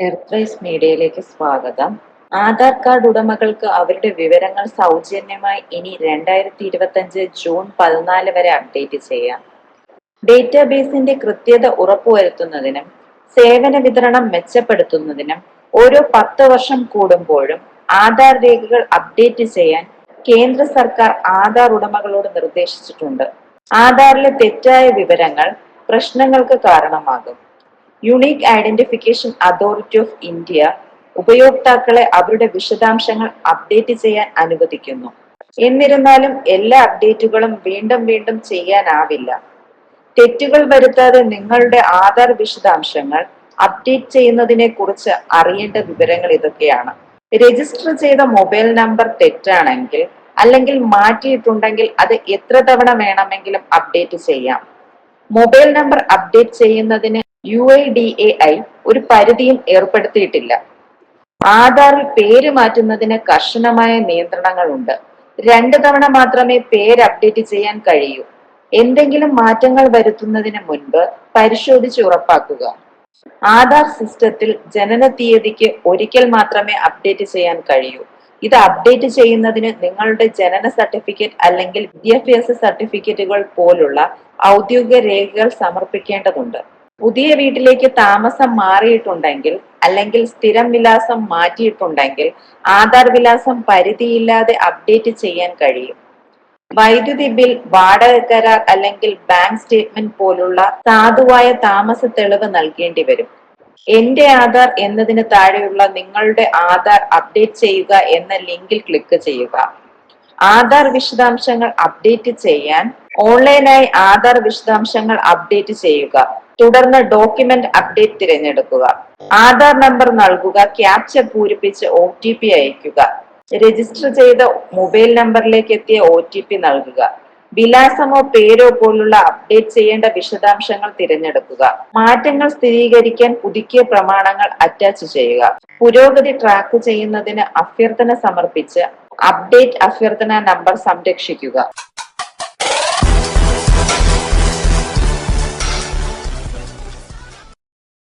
എർത്രൈസ് മീഡിയയിലേക്ക് സ്വാഗതം. ആധാർ കാർഡ് ഉടമകൾക്ക് അവരുടെ വിവരങ്ങൾ സൗജന്യമായി ഇനി രണ്ടായിരത്തി ഇരുപത്തഞ്ച് ജൂൺ പതിനാല് വരെ അപ്ഡേറ്റ് ചെയ്യാം. ഡേറ്റാബേസിന്റെ കൃത്യത ഉറപ്പുവരുത്തുന്നതിനും സേവന വിതരണം മെച്ചപ്പെടുത്തുന്നതിനും ഓരോ പത്ത് വർഷം കൂടുമ്പോഴും ആധാർ രേഖകൾ അപ്ഡേറ്റ് ചെയ്യാൻ കേന്ദ്ര സർക്കാർ ആധാർ ഉടമകളോട് നിർദ്ദേശിച്ചിട്ടുണ്ട്. ആധാറിലെ തെറ്റായ വിവരങ്ങൾ പ്രശ്നങ്ങൾക്ക് കാരണമാകും. Unique identification authority of India ഉപയോക്താക്കളെ അവരുടെ വിശദാംശങ്ങൾ അപ്ഡേറ്റ് ചെയ്യാൻ അനുവദിക്കുന്നു. എന്നിരുന്നാലും എല്ലാ അപ്ഡേറ്റുകളും വീണ്ടും വീണ്ടും ചെയ്യാനാവില്ല. തെറ്റുകൾ വരുത്താതെ നിങ്ങളുടെ ആധാർ വിശദാംശങ്ങൾ അപ്ഡേറ്റ് ചെയ്യുന്നതിനെ കുറിച്ച് അറിയേണ്ട വിവരങ്ങൾ ഇതൊക്കെയാണ്. രജിസ്റ്റർ ചെയ്ത മൊബൈൽ നമ്പർ തെറ്റാണെങ്കിൽ അല്ലെങ്കിൽ മാറ്റിയിട്ടുണ്ടെങ്കിൽ അത് എത്ര തവണ വേണമെങ്കിലും അപ്ഡേറ്റ് ചെയ്യാം. മൊബൈൽ നമ്പർ അപ്ഡേറ്റ് ചെയ്യുന്നതിന് U I D A I ഒരു പരിധിയും ഏർപ്പെടുത്തിയിട്ടില്ല. ആധാറിൽ പേര് മാറ്റുന്നതിന് കർശനമായ നിയന്ത്രണങ്ങളുണ്ട്. രണ്ട് തവണ മാത്രമേ പേര് അപ്ഡേറ്റ് ചെയ്യാൻ കഴിയൂ. എന്തെങ്കിലും മാറ്റങ്ങൾ വരുത്തുന്നതിന് മുൻപ് പരിശോധിച്ച് ഉറപ്പാക്കുക. ആധാർ സിസ്റ്റത്തിൽ ജനന തീയതിക്ക് ഒരിക്കൽ മാത്രമേ അപ്ഡേറ്റ് ചെയ്യാൻ കഴിയൂ. ഇത് അപ്ഡേറ്റ് ചെയ്യുന്നതിന് നിങ്ങളുടെ ജനന സർട്ടിഫിക്കറ്റ് അല്ലെങ്കിൽ വിദ്യാഭ്യാസ സർട്ടിഫിക്കറ്റുകൾ പോലുള്ള ഔദ്യോഗിക രേഖകൾ സമർപ്പിക്കേണ്ടതുണ്ട്. പുതിയ വീട്ടിലേക്ക് താമസം മാറിയിട്ടുണ്ടെങ്കിൽ അല്ലെങ്കിൽ സ്ഥിരം വിലാസം മാറ്റിയിട്ടുണ്ടെങ്കിൽ ആധാർ വിലാസം പരിധിയില്ലാതെ അപ്ഡേറ്റ് ചെയ്യാൻ കഴിയും. വൈദ്യുതി ബിൽ വാടക കരാർ അല്ലെങ്കിൽ ബാങ്ക് സ്റ്റേറ്റ്മെന്റ് പോലുള്ള സാധുവായ താമസ തെളിവ് നൽകേണ്ടി വരും. എന്റെ ആധാർ എന്നതിന് താഴെയുള്ള നിങ്ങളുടെ ആധാർ അപ്ഡേറ്റ് ചെയ്യുക എന്ന ലിങ്കിൽ ക്ലിക്ക് ചെയ്യുക. ആധാർ വിശദാംശങ്ങൾ അപ്ഡേറ്റ് ചെയ്യാൻ ഓൺലൈനായി ആധാർ വിശദാംശങ്ങൾ അപ്ഡേറ്റ് ചെയ്യുക. തുടർന്ന് ഡോക്യുമെന്റ് അപ്ഡേറ്റ് തിരഞ്ഞെടുക്കുക. ആധാർ നമ്പർ നൽകുക ക്യാപ്ച പൂരിപ്പിച്ച് ഒ ടി പി അയക്കുക രജിസ്റ്റർ ചെയ്ത മൊബൈൽ നമ്പറിലേക്ക് എത്തിയ ഒ ടി പി നൽകുക. വിലാസമോ പേരോ പോലുള്ള അപ്ഡേറ്റ് ചെയ്യേണ്ട വിശദാംശങ്ങൾ തിരഞ്ഞെടുക്കുക. മാറ്റങ്ങൾ സ്ഥിരീകരിക്കാൻ പുതുക്കിയ പ്രമാണങ്ങൾ അറ്റാച്ച് ചെയ്യുക. പുരോഗതി ട്രാക്ക് ചെയ്യുന്നതിന് അഭ്യർത്ഥന സമർപ്പിച്ച് അപ്ഡേറ്റ് അഭ്യർത്ഥന നമ്പർ സംരക്ഷിക്കുക.